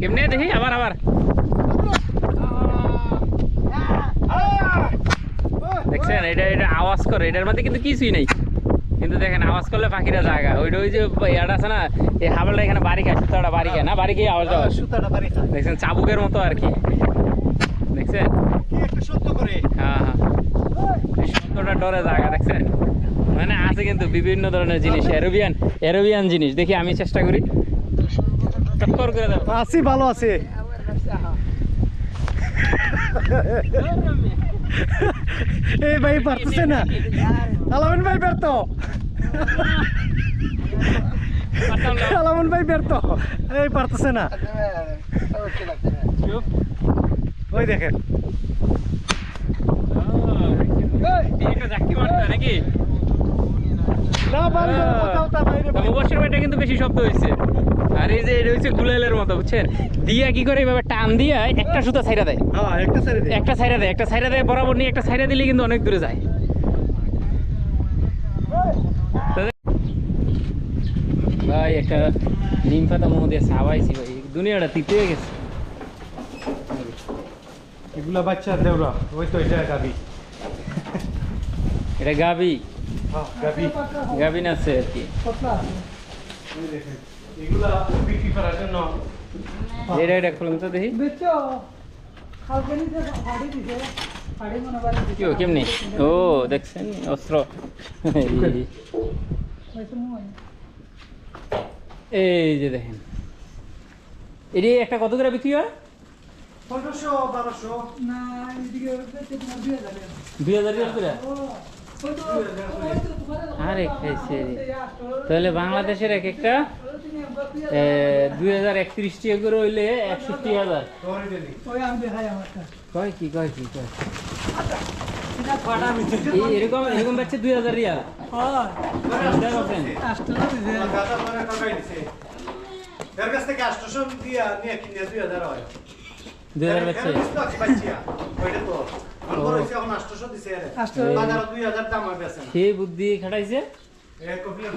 কেমনে দেখি? আবার আবার। দেখছেন? এটা এটা আওয়াজ করে। এটার মধ্যে কিন্তু কিছুই নেই। কিন্তু দেখেন আওয়াজ করলে পাখিরা জায়গা ওইটা ওই যে ইয়াটা আছে না এই হাবলটা এখানে বাড়ি খায় সুতাটা বাড়ি খায়। না বাড়ি খেয়ে আওয়াজ আওয়াজ সুতাটা বাড়ি খায়। দেখছেন? চাবুকের মতো আর কি। দেখছেন? হ্যাঁ হ্যাঁ। শব্দটা ডরে জায়গা দেখছেন? মানে আছে কিন্তু বিভিন্ন ধরনের জিনিস। এরোবিয়ান এরোবিয়ান জিনিস। দেখি আমি চেষ্টা করি। আছি ভালো আছে এই ভাই পারতেছে না আলামিন ভাই ব্যর্থ আলামিন ভাই ব্যর্থ এই পারতেছে না ওই দেখেন হয় নাকি তা মুবাসের ভাইটা কিন্তু বেশি শব্দ হয়েছে আর এই যে এটা হচ্ছে গুলাইলের মতো বুঝছেন? দিয়া কি করে এভাবে টান দিয়া একটা সুতা ছাইরা দেয়। হ্যাঁ একটা সাইরা দেয়। একটা সাইরা দেয় বরাবর নিয়ে একটা সাইরা দিলে কিন্তু অনেক দূরে যায়। ভাই একটা নিম পাতা মোহ দিয়ে সাবাইছি ভাই দুনিয়াটা তিতে গেছে। এগুলা বাচ্চা দেওরা ওই তো এটা গাবি। এটা গাবি। হ্যাঁ গাবি গাবি আর কি। এগুলা বিক্রি করার জন্য। এটা এটা খুলুন তো দেখি। মনে কেমনি? ও দেখছেন? অস্ত্র। এই- যে দেখেন। এটি একটা কত করে বিক্রি হয়? পনেরোশো বারোশো। না এদিকে বেচে তোমার দুই হাজার দুই হাজার আরে খাইছে তাহলে বাংলাদেশের এক একটা দুই হাজার একত্রিশ টাকা করে হইলে একষট্টি হাজার। কয় কি কয় কি কয় এরকম এরকম পাচ্ছে দুই হাজার রিয়াল। দুই পাচ্ছে এখানে বুঝতে পারছি বাচ্চিয়া। ওইটা তো। আমার বড় হইছে এখন 800 দিছে এরে। আটশো। বাজারে 2000 দাম হয় বেচে না। সেই বুদ্ধি খাটাইছে এ কপিলের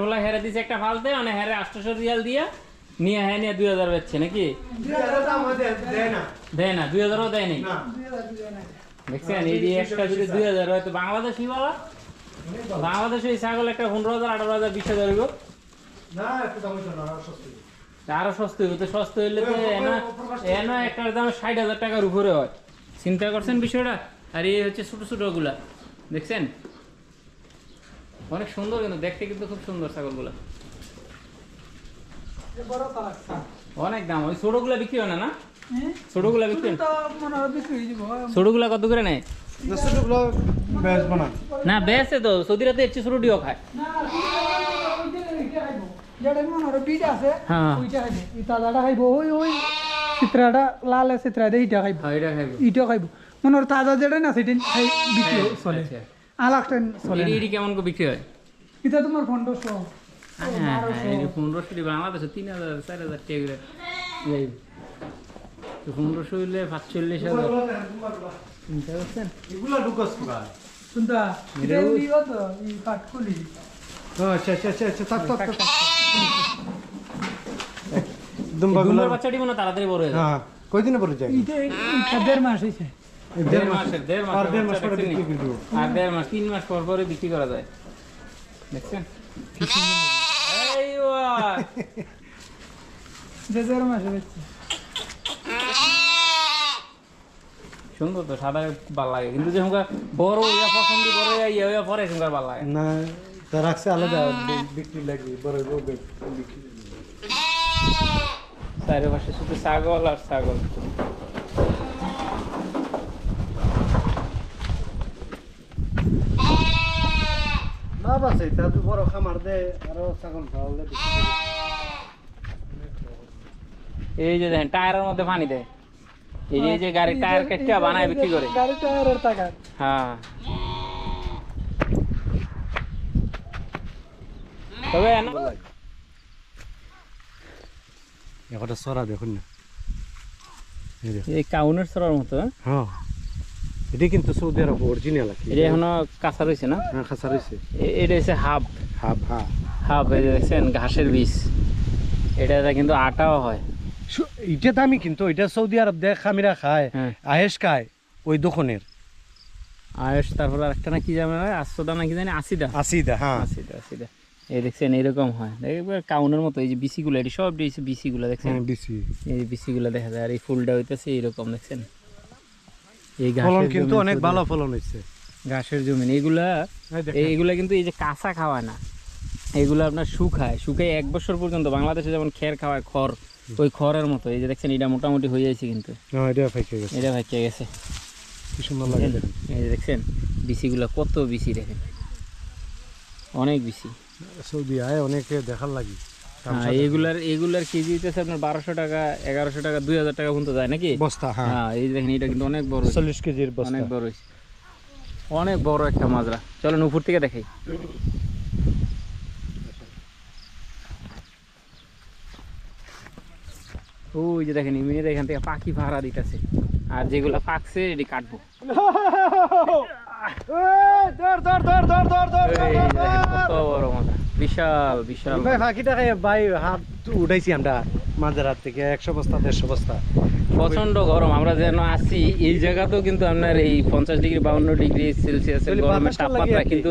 ফ্লাই। হেরে দিছে একটা ফালতে মানে হেরে আটশোশো রিয়াল দিয়া নিয়ে হ্যাঁ নিয়ে দুই হাজার বেচছে নাকি 2000 দাম হয় দে- দেয় না। দুই হাজারও দেখছেন এই যে একটা যদি দুই হাজার হয় তো বাংলাদেশি বলা বাংলাদেশে এই ছাগল একটা পনেরো হাজার আঠারো হাজার বিশ হাজার হইব আরও সস্তা হইব তো সস্তা হইলে তো এনা এনা একটার দাম ষাট হাজার টাকার উপরে হয় চিন্তা করছেন বিষয়টা? আর এই হচ্ছে ছোট ছোটগুলা। দেখছেন? অনেক সুন্দর কিন্তু দেখতে কিন্তু খুব সুন্দর ছাগলগুলা। অনেক দাম। ওই ছোটগুলা বিক্রি হয় না না? হ্যাঁ? ছোটগুলা বিক্রি না? তো বিক্রি যাব। ছোটগুলা কত করে নেয়? না, বেসে তো। সৌদিরা তো চেয়ে ছোটটিও খায়। যেটা মনে হয় বীজ আছে হ্যাঁ। ওইটা খাইবো। এই তাজাটা খাইবো। ওই ওই। চিত্রাটা লাল চিত্রা দিয়ে এইটা খাইবো এটা খাইব। এইটা খাইবো। মনে তাজা যেটা না সেটা খাই বিক্রি হয়, চলে। আচ্ছা। আলাকটা চলে এটি না। কেমন করে বিক্রি হয়? এটা তোমার পনেরোশো পনেরোশো বাংলাদেশে তিন হাজার চার হাজার টাকা তো পনেরোশো হইলে পাঁচচল্লিশ হাজার এগুলো চিন্তা করছেন এগুলো ঢুকোস। কি ভাই? শুনতা এটা এই কাঠকুলি ও, আচ্ছা, আচ্ছা, আচ্ছা, আচ্ছা। দুম্বাগুলো- বাচ্চাটি মনে তাড়াতাড়ি বড় হয়ে যায় হ্যাঁ, কয়দিনে পরে যায়? এটা এটা দেড় মাস হয়েছে। দেড় মাসের দেড় মাস আর দেড় মাস পরে বিক্রি করে দেবো। আর দেড় মাস তিন মাস পর পরে বিক্রি করা যায়। দেখছেন? এই ওয়া। এটা দেড় মাস হয়েছে। সুন্দর তো সাদা ভালো লাগে। কিন্তু যে বড় ইয়া পছন্দ বড় ইয়া ইয়া পরে সঙ্গে ভালো লাগে। না তা রাখছে আলাদা বিক্রি লাগবে বড় বড় বিক্রি চারিপাশে শুধু ছাগল আর ছাগল। লাভ আছে তাতে বড় খামার দে আরও ছাগল খাওয়ালে এই যে দেখেন টায়ারের মধ্যে পানি দেয়। এই যে- যে গাড়ির টায়ার কেটে বানায় বিক্রি করে। গাড়ি টায়ারের টাকা। হ্যাঁ। তবে একটা সরা দেখুন না। এই কাউনের সরার মতো হ্যাঁ? হ্যাঁ। এটা কিন্তু সৌদি আরব অরিজিনাল এটা এখনও কাঁচা রয়েছে না? হ্যাঁ খাসা রয়েছে। এটা হচ্ছে হাফ হাফ হ্যাঁ। হাফ এই দেখছেন ঘাসের বীজ। এটা কিন্তু আটাও হয়। এটা দামি কিন্তু এটা সৌদি আরব দেখ খামিরা খায় হ্যাঁ। আয়েস খায় ওই দোকানের আয়স তারপর একটা না কি জানে আটশোটা না কি জানি আশিটা আসিদা হ্যাঁ। আশিটা আশিটা এই দেখছেন এরকম হয়। একবার কাউনের মতো এই যে বিসিগুলো এটি সব দিয়েছে বিসিগুলো দেখছেন? হ্যাঁ, এই যে বিসিগুলো দেখা যায় আর এই ফুলটা হইতেছে এইরকম দেখছেন? এই ফলন কিন্তু অনেক ভালো ফলন হয়েছে ঘাসের জমিন এইগুলা এই এইগুলা কিন্তু এই যে কাঁচা খাওয়ায় না। এগুলো আপনার শুকায়। শুকায় এক বছর পর্যন্ত বাংলাদেশে যেমন খের খাওয়ায় খড় ওই খড়ের মতো। এই যে দেখছেন এটা মোটামুটি হয়ে যাচ্ছে কিন্তু। হ্যাঁ, এটা ফেঁকে গেছে। এটা ভাইকে গেছে। কি সুন্দর লাগে এই যে দেখছেন বিসিগুলো কত বিসি দেখেন। অনেক বিসি। সৌদি আয় অনেকে দেখার লাগি। হ্যাঁ এইগুলার এইগুলার কেজি হইতেছে আপনার বারোশো টাকা এগারোশো টাকা দুই হাজার টাকা পর্যন্ত যায় নাকি? বস্তা হ্যাঁ। হ্যাঁ এই দেখেন এটা কিন্তু অনেক বড় চল্লিশ কেজির অনেক বড় অনেক বড় একটা মাজরা। চলেন উপর থেকে দেখাই। ওই যে দেখেন ইমিনের এখান থেকে পাখি ভাড়া দিতেছে। আর যেগুলা পাকছে এটি কাটবো। ধর ধর ধর ধর ধর ধর এই কত বড় মাজরা বিশাল বিশাল ভাই ফাঁকিটা খাই ভাই হাত উঠাইছি আমরা মাঝের হাত থেকে একশো বস্তা দেড়শো বস্তা। প্রচণ্ড গরম আমরা যেন আছি এই জায়গাতেও কিন্তু আপনার এই পঞ্চাশ ডিগ্রি বাউন্ন ডিগ্রি সেলসিয়াসের গরমের তাপমাত্রা কিন্তু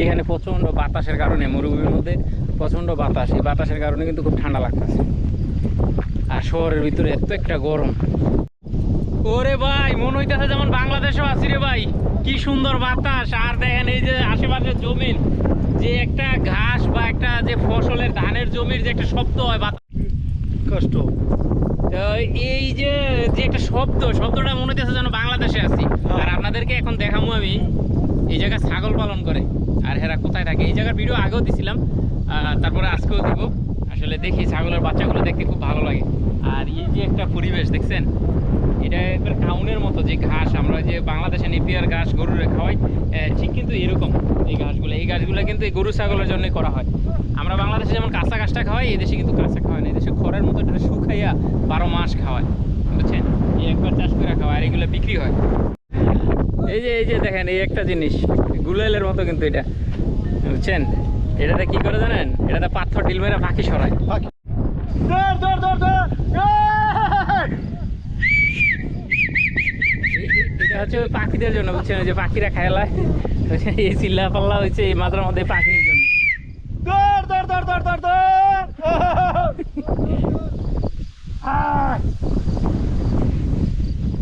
এখানে প্রচণ্ড বাতাসের কারণে মরুভূমির মধ্যে প্রচণ্ড বাতাস। এই বাতাসের কারণে কিন্তু খুব ঠান্ডা লাগতেছে। আর শহরের ভিতরে এত একটা গরম। ওরে ভাই মনে হইতেছে যেমন বাংলাদেশও আছি রে ভাই। কি সুন্দর বাতাস। আর দেখেন এই যে আশেপাশের জমিন যে একটা ঘাস বা একটা যে ফসলের ধানের জমির যে একটা শব্দ হয় বাতাস। কষ্ট। তো এই যে যে একটা শব্দ শব্দটা মনে হচ্ছে যেন বাংলাদেশে আছি। আর আপনাদেরকে এখন দেখাবো আমি এই জায়গায় ছাগল পালন করে। আর হেরা কোথায় থাকে? এই জায়গার ভিডিও আগেও দিছিলাম আহ, তারপরে আজকেও দিব। আসলে দেখি ছাগলের বাচ্চাগুলো দেখতে খুব ভালো লাগে। আর এই যে একটা পরিবেশ দেখছেন? এটা একবার টাউনের মতো যে ঘাস, আমরা যে বাংলাদেশে নেপিয়ার ঘাস গরুরে খাওয়াই ঠিক কিন্তু এরকম এই ঘাসগুলো। এই ঘাসগুলো কিন্তু এই গরু ছাগলের জন্যই করা হয়। আমরা বাংলাদেশে যেমন কাঁচা ঘাসটা খাওয়াই, এই দেশে কিন্তু কাঁচা খাওয়াই না। এই দেশে খড়ের মতো এটা শুকাইয়া বারো মাস খাওয়ায়, বুঝছেন? এই একবার চাষ করে খাওয়ায় আর এগুলো বিক্রি হয়। এই যে এই যে দেখেন, এই একটা জিনিস, গুলেলের মতো কিন্তু এটা, বুঝছেন? এটাতে কি করে জানেন? এটাতে পাথর ঢিল মেরে পাখি সরায়। ধর ধর ধর ধর এই- এই- এটা হচ্ছে ওই পাখিদের জন্য বুঝছেন? যে পাখিরা খেলায় এই চিল্লা পাল্লা হচ্ছে এই মাত্রার মধ্যে পাখির জন্য।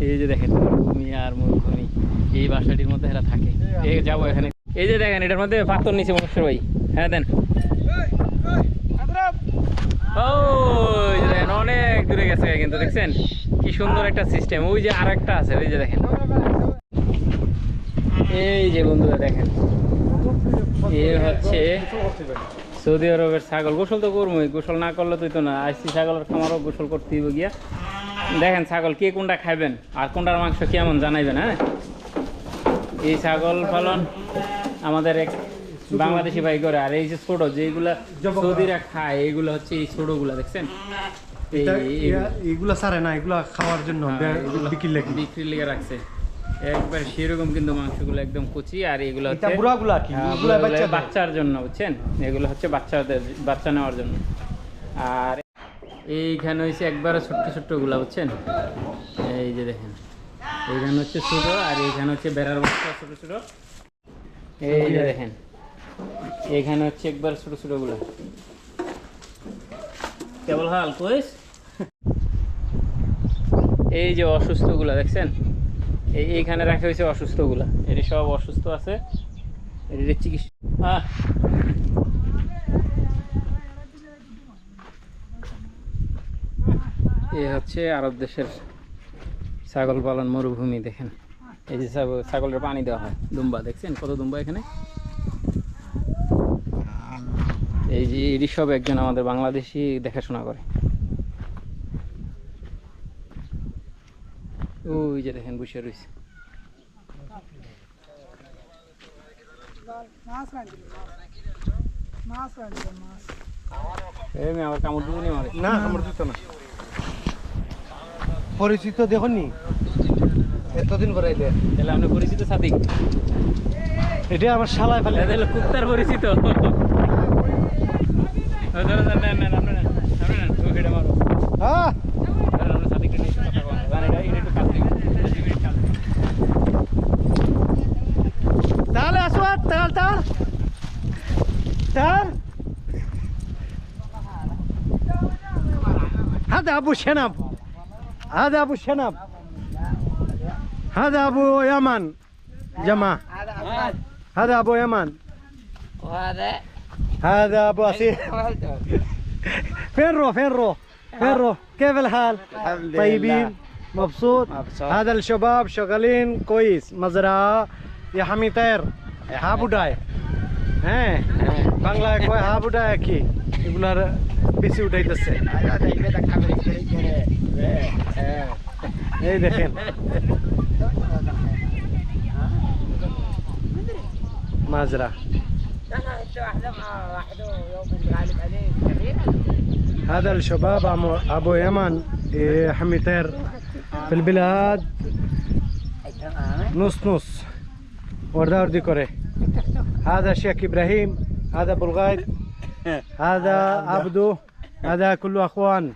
এই যে দেখেন মরুভূমি আর মরুভূমি এই বাসাটির মধ্যে এরা থাকে। এই যাব এখানে। এই যে দেখেন এটার মধ্যে পাথর নিচে মনুষ্য ভাই। হ্যাঁ দেন। অনেক দূরে গেছে কিন্তু দেখছেন? কি সুন্দর একটা সিস্টেম ওই যে আর একটা আছে ওই যে দেখেন। এই যে বন্ধুরা দেখেন। এ হচ্ছে সৌদি আরবের ছাগল। গোসল তো করবোই গোসল না করলে তুই তো না। আইসি ছাগলের খামারও গোসল করতে হইব গিয়া। দেখেন ছাগল কে কোনটা খাইবেন আর কোনটার মাংস কেমন জানাইবেন হ্যাঁ? এই ছাগল পালন আমাদের এক বাংলাদেশি ভাই করে। আর এই যে ছোট যেগুলা সৌদিরা খায় এইগুলো হচ্ছে এই ছোটগুলা দেখছেন? এই এই- এগুলা সারে না এগুলা খাওয়ার জন্য হ্যাঁ, বিক্রি লেগে রাখছে। একবার সেরকম কিন্তু মাংসগুলো একদম কচি আর এগুলো হচ্ছে বুড়াগুলা কি? হ্যাঁ, বাচ্চা বাচ্চার জন্য বুঝছেন? এগুলো হচ্ছে বাচ্চাদের বাচ্চা নেওয়ার জন্য। আর এইখানে হচ্ছে একবারে ছোট্ট ছোট্টগুলা বুঝছেন? এই যে দেখেন এইখানে হচ্ছে ছোট আর এইখানে হচ্ছে বেড়ার বাচ্চা ছোট ছোট। এই যে দেখেন এইখানে হচ্ছে একবার ছোট ছোটগুলা। কেবল হাল কইস? এই যে অসুস্থগুলা দেখছেন? এই এইখানে রাখা হয়েছে অসুস্থগুলা। এটি সব অসুস্থ আছে। এটি চিকিৎসা এ হচ্ছে আরব দেশের ছাগল পালন মরুভূমি দেখেন। এই যে ছাগল ছাগলের পানি দেওয়া হয় দুম্বা দেখছেন? কত দুম্বা এখানে? এই যে এটি সব একজন আমাদের বাংলাদেশি দেখাশোনা করে। ওই যে দেখেন বসে রয়েছে মারে পরিচিত দেখনি এতদিন পরে তাহলে আপনি পরিচিত সাদিক এটা আমার শালায় ফেলে এটা হলো কুত্তার পরিচিত ও, ধরো, ধরো, নেন, নেন, আপনি تعال تعال تعال تعال هذا أبو شنب. هذا أبو شنب. هذا أبو يمن. جماعة. هذا أبو يمن. وهذا؟ هذا أبو أسير. فين روح فين روح؟ فين آه. روح؟ كيف الحال؟ الحمد طيبين؟ لله. مبسوط. مبسوط. هذا الشباب شغالين كويس. مزرعة. يا حمي طير. হাবুডায় হ্যাঁ বাংলায় কয় হাবুডায় কি এগুলার বেশি উঠাইতেছে هذا يبدأ حمل এই দেখেন মাজরা هذا الشباب عمو- ابو يمن إيه، حمي طير في البلاد نص نص وردا وردي করে هذا الشيخ إبراهيم هذا أبو الغايد هذا عبدو هذا كله أخوان.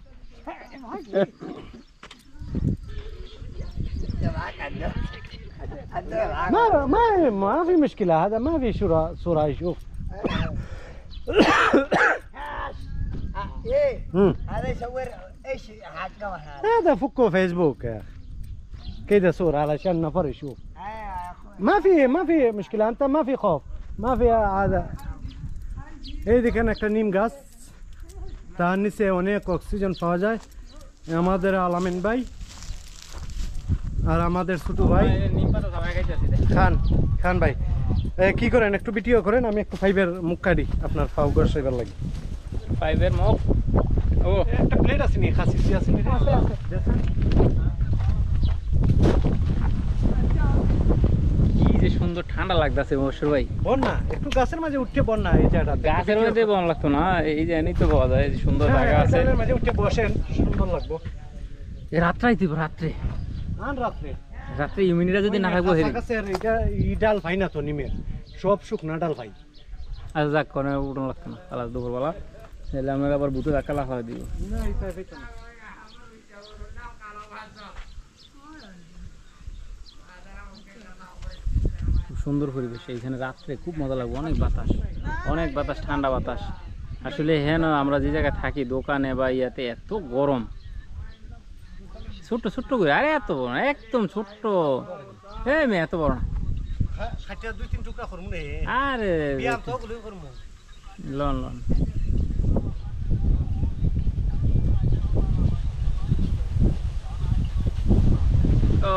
ما ما ما في مشكلة هذا ما في صوره صورة يشوف. إيه. هذا يصور إيش حاجة هذا؟ هذا فكه فيسبوك يا أخي. كده صورة علشان نفر يشوف. آه. ما في ما في مشكلة أنت ما في خوف. মা ফিয়া আদা। এই দেখেন একটা নিম গাছ। তার নিচে অনেক অক্সিজেন পাওয়া যায়। আমাদের আলামিন ভাই আর আমাদের ছোটো ভাই। খান খান ভাই। কি করেন? একটু ভিডিও করেন আমি একটু ফাইভের মুখ কাটি। আপনার ফাউ ঘর লাগি লাগে। ফাইভের মুখ? ও। একটা প্লেট আছে নি খাসি আছে আছে। লাগতেছে মশুর ভাই। বন্যা? একটু গাছের মাঝে উঠতে বন্যা এই জায়গাটা। গাছের মধ্যে বন লাগতো না? এই যে তো পাওয়া যায় সুন্দর হ্যাঁ, জায়গা আছে। মাঝে উঠে বসেন সুন্দর লাগবো। এ রাত্রাই দিব রাত্রে। আন রাত্রে। রাত্রে ইমিউনিটা যদি না থাকব হেরি। এটা ই ডাল ভাই না তো নিমের। সব শুকনা ডাল ভাই। আজ যাক কোনো উঠন লাগতো না। কালা দুপুরবেলা। তাহলে আমরা আবার বুতে ধাক্কা লাফা দিব। খুব সুন্দর পরিবেশ। এইখানে রাত্রে খুব মজা লাগবে অনেক বাতাস। অনেক বাতাস ঠান্ডা বাতাস। আসলে হ্যাঁ আমরা যে জায়গায় থাকি দোকানে বা ইয়াতে এত গরম। ছোট্ট ছোট্ট করে আরে এত বড় না, একদম ছোট্ট। এই মেয়ে এত বড় না। Loan loan. ও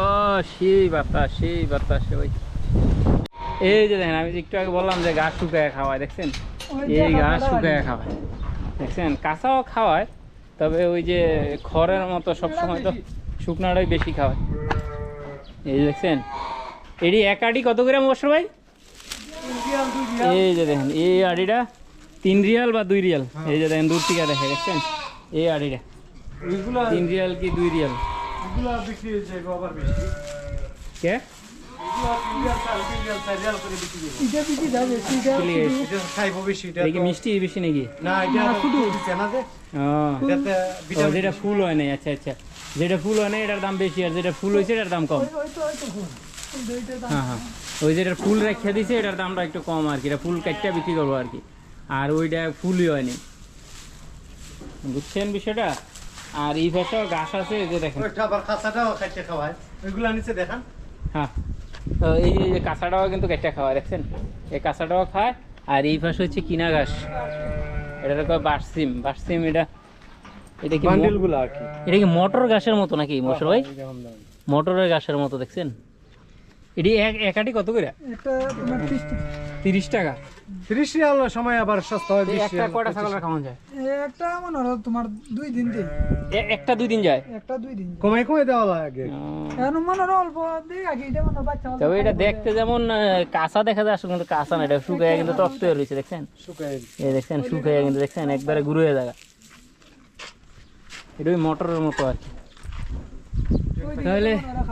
সেই বাতাস সেই বাতাস ওই এই যে দেখেন আমি একটু আগে বললাম যে ঘাস শুকায় খাওয়ায় দেখছেন? এই ঘাস শুকায় খাওয়ায় দেখছেন? কাঁচাও খাওয়ায় তবে ওই যে খড়ের মতো সবসময় তো শুকনাটাই বেশি খাওয়ায়। এই দেখছেন? এটি এক আটি কত গ্রাম মশর ভাই? এই যে দেখেন এই আড়িটা তিন রিয়াল বা দুই রিয়াল? এই যে দেখেন দূর থেকে দেখে দেখছেন? এই আড়িটা। তিন রিয়াল কি দুই রিয়াল? কে? এটা বিক্রি যায় বেশি এটা চলে গেছে। এটা খাইবো বেশি এটা এটা কি মিষ্টি বেশি নাকি? না এটা শুধু না যে ও এটাতে ও, ভিটামিন যেটা ফুল হয় নাই আচ্ছা আচ্ছা। যেটা ফুল হয় নাই এটার দাম বেশি আর যেটা ফুল হয়েছে এটার দাম কম। হ্যাঁ হ্যাঁ। ওই যেটা ফুল রেখে দিছে এটার দামটা একটু কম আর কি এটা ফুল কাটটা বিক্রি করব আর কি। আর ওইটা ফুলই হয়নি বুঝছেন বিষয়টা? আর এই পাশে গাছ আছে যে দেখেন। খাওয়ায়। ওইগুলা নিচে দেখান। হ্যাঁ। তো এই যে কাঁচাটাও কিন্তু কেটে খাওয়ায় দেখছেন? এই কাঁচাটাও খায় আর এই পাশে হচ্ছে কিনা ঘাস। এটা কয় বার্সিম বার্সিম এটা এটা কি এটা মটর ঘাসের মতো নাকি মশর ভাই? মটরের ঘাসের মতো দেখছেন? এটি এক একাটি কত করে? এটা তোমার ত্রিশ টাকা তিরিশ টাকা ত্রিশ রিয়াল সময় আবার সস্তা হয় তো বিশ একটা কয়টা ছাগলের যায় একটা মনে হলো তোমার দুই দিন এ- একটা দুই দিন যায় একটা দুই দিন কমাই কমাই দেওয়া লাগে। এখন মনে হলো অল্প দিই আগে এটা মনে বাচ্চা তবে এটা দেখতে যেমন কাঁচা দেখা যায় আসলে কিন্তু কাঁচা না এটা শুকায় কিন্তু টক তৈরি হয়েছে দেখছেন শুকাই এই দেখছেন শুকায় কিন্তু দেখছেন একবারে গুঁড়ো হয়ে যায় এটা ওই মটরের মতো আর কি তাহলে- মনে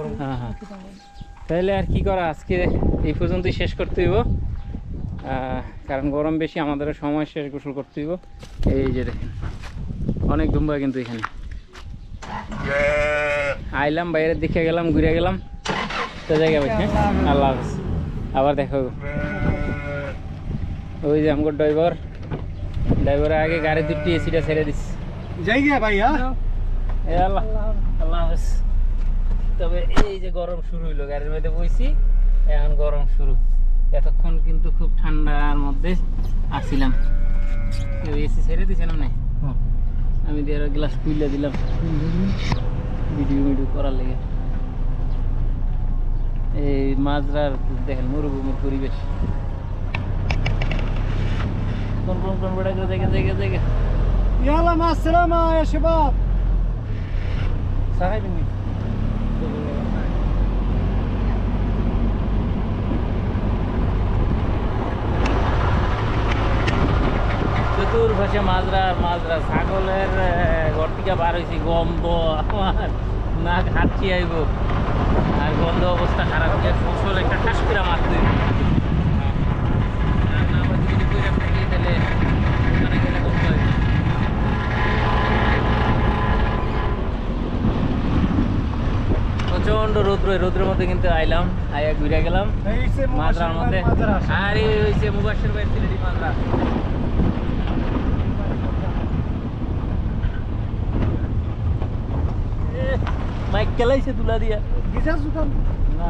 হয়। হ্যাঁ হ্যাঁ তাহলে আর কি করা? আজকে এই পর্যন্তই শেষ করতে হইব। কারণ গরম বেশি আমাদের সময় শেষ গোসল করতে হইব। এই যে দেখেন অনেক দুম্বা কিন্তু এখানে। আইলাম বাইরের দিকে গেলাম ঘুরে গেলাম। তো জায়গা পাইছি আল্লাহ হাফিজ। আবার দেখা ওই যে আমার ড্রাইভার। ড্রাইভারের আগে গাড়ি দুটি এসিটা ছেড়ে দিস যাই গিয়া ভাই হ্যাঁ আল্লাহ। আল্লাহ হাফেজ। তবে এই যে গরম শুরু হইল গাড়ির মধ্যে বইছি এখন গরম শুরু। এতক্ষণ কিন্তু খুব ঠান্ডার মধ্যে আসছিলাম। কেউ এসি ছেড়ে দিয়েছিলাম না আমি দিয়ে গ্লাস খুলে দিলাম। ভিডিও ভিডিও করার লেগে। এই মাজরার দেখেন মরুভূমির পরিবেশ। কোন কোন কোন বড় করে দেখে দেখে দেখে। ইয়ালা মাসসালামা ইয়া শাবাব সাহেব চতুর্পাশে মাজরা মাজরা ছাগলের ঘর থেকে বার হয়েছি গন্ধ আমার নাক খাচ্ছি আইব? আর গন্ধ অবস্থা খারাপ ফসল একটা ঠাস মারতে হইব। রান্না আবার যদি কইরা থাকি তাহলে ওখানে গেলে করতে হয় প্রচণ্ড রৌদ্র রৌদ্রের মধ্যে কিন্তু আইলাম আইয়া ঘুরে গেলাম। মাদ্রার মধ্যে। আর এই হয়েছে মুবাসের ভাই সিলেটি মাদ্রা। মাইক কেলাইছে তুলা দিয়া। গিজা জুতান না।